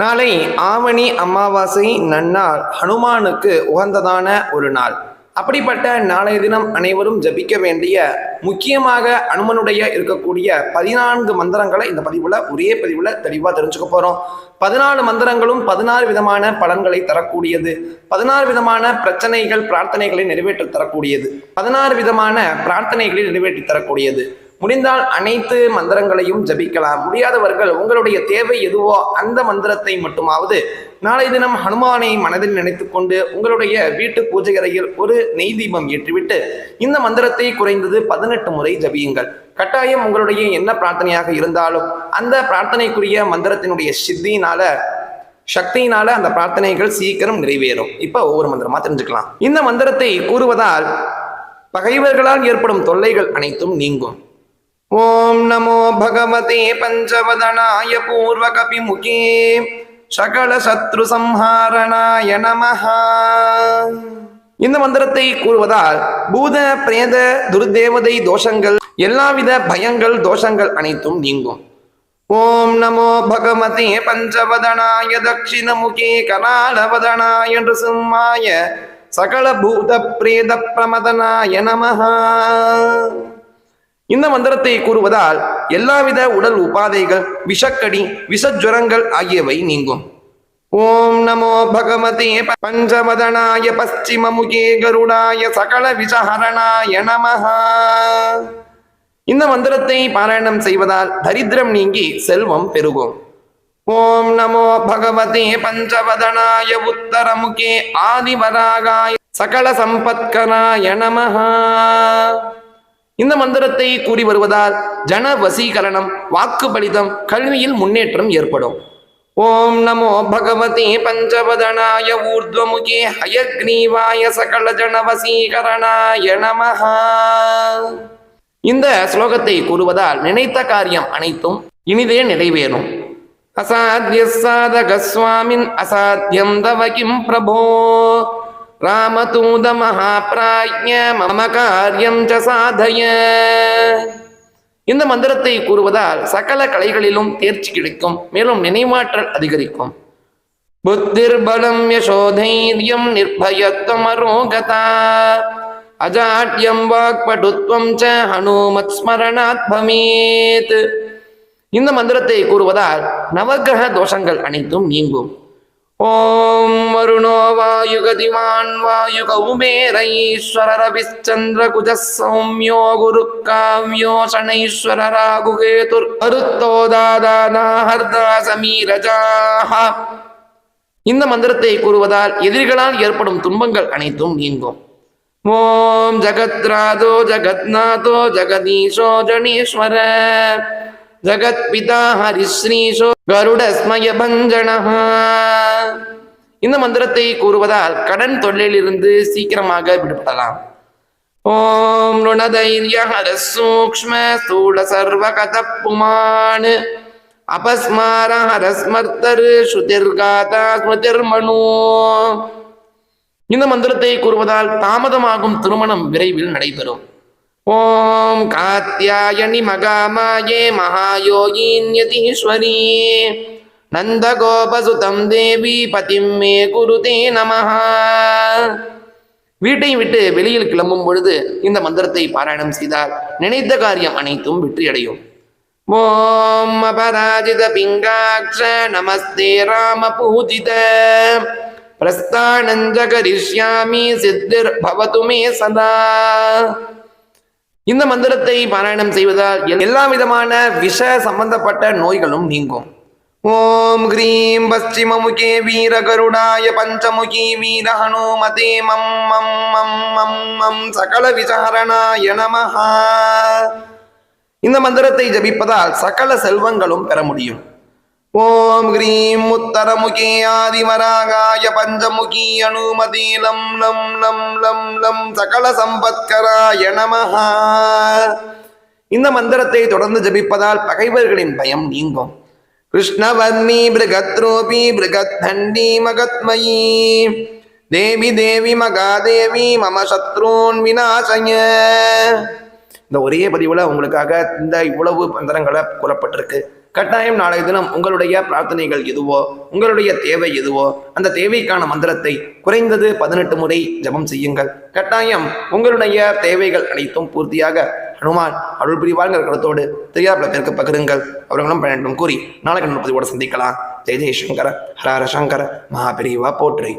நாளை ஆவணி அமாவாசை நன்னாள் ஹனுமானுக்கு உகந்ததான ஒரு நாள். அப்படிப்பட்ட நாளைய தினம் அனைவரும் ஜபிக்க வேண்டிய முக்கியமாக அனுமனுடைய இருக்கக்கூடிய பதினான்கு மந்திரங்களை இந்த பதிவுல ஒரே பதிவுல தெளிவா தெரிஞ்சுக்க போறோம். பதினாலு மந்திரங்களும் பதினாறு விதமான பலன்களை தரக்கூடியது. பதினாறு விதமான பிரச்சனைகள் பிரார்த்தனைகளை நிறைவேற்றி தரக்கூடியது. பதினாறு விதமான பிரார்த்தனைகளை நிறைவேற்றி தரக்கூடியது. முடிந்தால் அனைத்து மந்திரங்களையும் ஜபிக்கலாம். முடியாதவர்கள் உங்களுடைய தேவை எதுவோ அந்த மந்திரத்தை மட்டுமாவது நாளை தினம் ஹனுமானை மனதில் நினைத்துக்கொண்டு உங்களுடைய வீட்டு பூஜை அறையில் ஒரு நெய் தீபம் ஏற்றிவிட்டு இந்த மந்திரத்தை குறைந்தது பதினெட்டு முறை ஜபியுங்கள். கட்டாயம் உங்களுடைய என்ன பிரார்த்தனையாக இருந்தாலும் அந்த பிரார்த்தனைக்குரிய மந்திரத்தினுடைய சித்தியினால சக்தியினால அந்த பிரார்த்தனைகள் சீக்கிரம் நிறைவேறும். இப்ப ஒவ்வொரு மந்திரமா தெரிஞ்சுக்கலாம். இந்த மந்திரத்தை கூறுவதால் பகைவர்களால் ஏற்படும் தொல்லைகள் அனைத்தும் நீங்கும். ஓம் நமோ பகவதே பஞ்சவதனாய பூர்வகபிமுகே. சகல சத்ரு சம்ஹாரணாய நமஹ. இந்த மந்திரத்தை கூறுவதால் பூத பிரேத துர்தேவதை தோஷங்கள் எல்லாவித பயங்கள் தோஷங்கள் அனைத்தும் நீங்கும். ஓம் நமோ பகவதே பஞ்சவதனாய தட்சிணமுகே கலாலவதனாய நிருசிம்மாய சகல பூத பிரேத பிரமதனாய நமஹா. இந்த மந்திரத்தை கூறுவதால் எல்லாவித உடல் உபாதைகள் விஷக்கடி விஷஜ்வரங்கள் ஆகியவை நீங்கும். ஓம் நமோ பகவதே பஞ்சவதனாய பশ্চিமமுகே கருடாய சகல விஷஹரணாய நமஹா. இந்த மந்திரத்தை பாராயணம் செய்வதால் தரித்திரம் நீங்கி செல்வம் பெருகும். ஓம் நமோ பகவதே பஞ்சவதனாய உத்தரமுகே ஆதிவராகாய சகல சம்பத்கராய நமஹா. இந்த மந்திரத்தை கூறி வருவதால் ஜன வசீகரணம் வாக்கு பலிதம் கல்வியில் முன்னேற்றம் ஏற்படும். ஓம் நமோ பகவதே பஞ்சவதனாய ஊர்துவமுகே ஹயக்ரீவாய சகல ஜன வசீகரணாய நமஹா. இந்த ஸ்லோகத்தை கூறுவதால் நினைத்த காரியம் அனைத்தும் இனிதே நிறைவேறும். அசாத்திய சாதக சுவாமின் அசாத்தியம் தவ கிம் பிரபோ. ராமதூத மகாபிராஜ்ய மம காரியம் ச சாதய இந்த மந்திரத்தை கூறுவதால் சகல கலைகளிலும் தேர்ச்சி கிடைக்கும் மேலும் நினைவாற்றல் அதிகரிக்கும். புத்திர்பலம் யசோதைரியம் நிர்பயத்துவம் அரோகதா அஜாட்யம் வாக்படுத்வம் ச ஹனுமத் ஸ்மரணாத் பமேத் இந்த மந்திரத்தை கூறுவதால் நவகிரக தோஷங்கள் அனைத்தும் நீங்கும். ஓம் வருணோ வாயுகதிமான் வாயுக உமேரைஸ்வர ரவிச்சந்திர குஜ சௌமியோ குரு காவ்யோ சனைஸ்வர ராகுகேதுர் அருத்தோ ஹர்தா சமீரஜாஹ. இந்த மந்திரத்தை கூறுவதால் எதிரிகளால் ஏற்படும் துன்பங்கள் அனைத்தும் நீங்கும். ஓம் ஜகத்ராதோ ஜகத்நாதோ ஜெகதீஷோ ஜனீஸ்வர. ஜகத்பிதா ஹரிஸ்ரீஷோ கருடஸ்மய பஞ்சனஹ இந்த மந்திரத்தை கூறுவதால் கடன் தொல்லையிலிருந்து சீக்கிரமாக விடுபடலாம். ஓம் ருணதைரிய ஹர சூக்ஷ்ம ஸ்தூல சர்வகத புமான் அபஸ்மார ஹரஸ்மர்த்தர் ஸ்ருதிர்காதா ஸ்மிருதிர்மனு இந்த மந்திரத்தை கூறுவதால் தாமதமாகும் திருமணம் விரைவில் நடைபெறும். ஓம் காத்தியாயணி மகாமாயே மகாயோகீன்யதீஸ்வரி நந்தகோபசுதம் தேவி பதிம் மே குருதே நமஹா. வீட்டை விட்டு வெளியில் கிளம்பும் பொழுது இந்த மந்திரத்தை பாராயணம் செய்தால் நினைத்த காரியம் அனைத்தும் வெற்றியடையும். ஓம் அபராஜித பிங்காட்ச நமஸ்தே ராம பூஜித பிரஸ்தானஞ்ச கரிஷ்யாமி சித்திர் பவது மே சதா. இந்த மந்திரத்தை பாராயணம் செய்வதால் எல்லா விதமான விஷ சம்பந்தப்பட்ட நோய்களும் நீங்கும். ஓம் கிரீம் பஸ்டிமமுகே வீர கருடாய பஞ்சமுகி வீர ஹனுமதே மம் மம் மம் மம் மம் சகல விசாரணாய நமஹா. இந்த மந்திரத்தை ஜபிப்பதால் சகல செல்வங்களும் பெற முடியும். ஓம் கிரீம் உத்தரமுகே ஆதிவராகாய பஞ்சமுகி அனுமதி லம் லம் லம் லம் லம் சகல சம்பத்கராய நமஹா. இந்த மந்திரத்தை தொடர்ந்து ஜபிப்பதால் பகைவர்களின் பயம் நீங்கும். கிருஷ்ணவர்ணி பிருகத்ரூபி பிருகத்தண்டி மகத்மயி. தேவி தேவி மகாதேவி மம சத்ரூன் வினாசய இந்த ஒரே பதிவுல உங்களுக்காக இந்த இவ்வளவு மந்திரங்களை கூறப்பட்டிருக்கு கட்டாயம் நாளைய தினம் உங்களுடைய பிரார்த்தனைகள் எதுவோ உங்களுடைய தேவை எதுவோ அந்த தேவைக்கான மந்திரத்தை குறைந்தது பதினெட்டு முறை ஜெபம் செய்யுங்கள். கட்டாயம் உங்களுடைய தேவைகள் அனைத்தும் பூர்த்தியாக ஹனுமான் அருள் புரிவார்கள் கருத்தோடு தெரியாத பேருக்கு பகிருங்கள். அவர்களும் பயனும் கூறி நாளைக்கு பதிவோடு சந்திக்கலாம். ஜெய ஜெயசங்கர ஹர ஹர சங்கர மகாபிரிவா போற்றி.